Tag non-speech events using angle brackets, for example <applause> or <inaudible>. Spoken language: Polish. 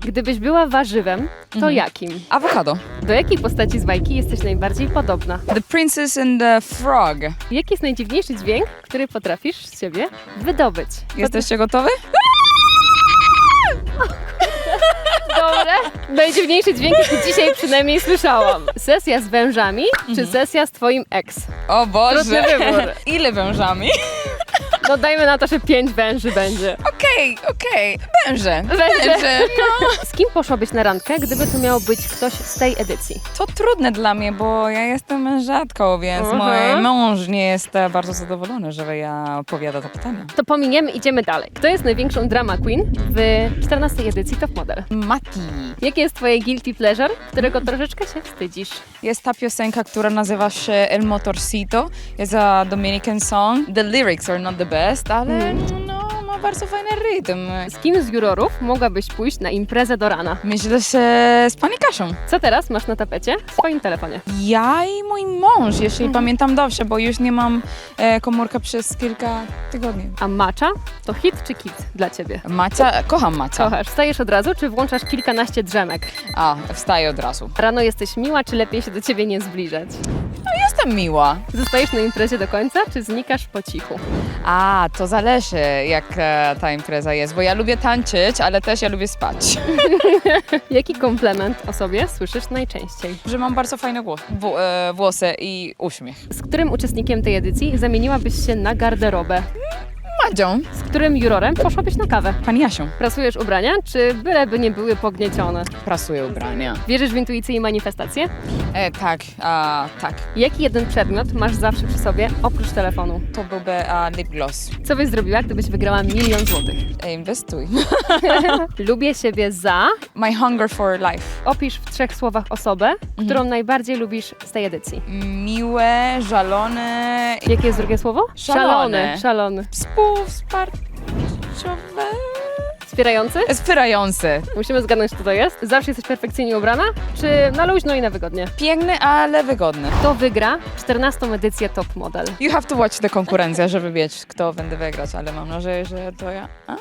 Gdybyś była warzywem, to Mhm. jakim? Awokado. Do jakiej postaci z bajki jesteś najbardziej podobna? The Princess and the Frog. Jaki jest najdziwniejszy dźwięk, który potrafisz z siebie wydobyć? Jesteście gotowi? <laughs> Dobre. Najdziwniejszy dźwięk, jaki dzisiaj przynajmniej słyszałam. Sesja z wężami, czy sesja z twoim ex? O Boże. Trudny wybór. <laughs> Ile wężami? No dajmy na to, że pięć węży będzie. Okej, okej. Węże. Węże. No. <laughs> Z kim poszłabyś na randkę, gdyby to miał być ktoś z tej edycji? To trudne dla mnie, bo ja jestem mężatką, więc Mhm. mój mąż nie jest e, bardzo zadowolony, że ja odpowiada to pytanie. To pominiemy, idziemy dalej. Kto jest największą drama queen w 14 edycji Top Model? Mati. Jakie jest twoje guilty pleasure, którego troszeczkę się wstydzisz? Jest ta piosenka, która nazywa się El Motorcito. Jest a Dominican song. The lyrics are not the best, ale Mhm. no, ma bardzo fajny rytm. Z kim z jurorów mogłabyś pójść na imprezę do rana? Myślę, że z pani Kasią. Co teraz masz na tapecie? W swoim telefonie. Ja i mój mąż, jeśli Mhm. pamiętam dobrze, bo już nie mam e, komórka przez kilka tygodni. A macza to hit czy kit dla ciebie? Macia, kocham Macia. Kochasz, wstajesz od razu, czy włączasz kilkanaście drzemek? A, wstaję od razu. Rano jesteś miła, czy lepiej się do ciebie nie zbliżać? Jestem miła. Zostajesz na imprezie do końca, czy znikasz po cichu? A, to zależy jak e, ta impreza jest, bo ja lubię tańczyć, ale też ja lubię spać. <laughs> Jaki komplement o sobie słyszysz najczęściej? że mam bardzo fajne głos, w, e, włosy i uśmiech. Z którym uczestnikiem tej edycji zamieniłabyś się na garderobę? Madzią, Z którym jurorem poszłabyś na kawę? pani Jasią. Prasujesz ubrania, czy byleby nie były pogniecione? Prasuję ubrania. Wierzysz w intuicję i manifestację? E, tak, a, tak. Jaki jeden przedmiot masz zawsze przy sobie, oprócz telefonu? To byłby a, lip gloss. Co byś zrobiła, gdybyś wygrała milion złotych? E, inwestuj. <laughs> Lubię siebie za... My hunger for life. Opisz w trzech słowach osobę, którą najbardziej lubisz z tej edycji. Miłe, żalone, Jakie jest drugie słowo? Szalone. Szalony. Współwsparciowe. Wspierający? Wspierające. Musimy zgadnąć, kto to jest. Zawsze jesteś perfekcyjnie ubrana? Czy na luźno i na wygodnie? Piękny, ale wygodny. Kto wygra 14 edycję Top Model? You have to watch the konkurencja, żeby wiedzieć, kto będę wygrać, ale mam nadzieję, że to ja. A?